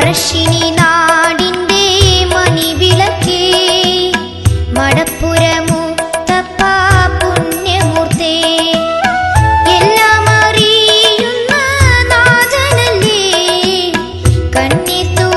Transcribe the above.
വർഷിണി നാടിന്റെ മണിവിളക്കേ. മടപ്പുര മുത്തപ്പ പുണ്യമൂർത്തേ. എല്ലാം അറിയുന്ന നാഥനല്ലേ. കണ്ണിത്തു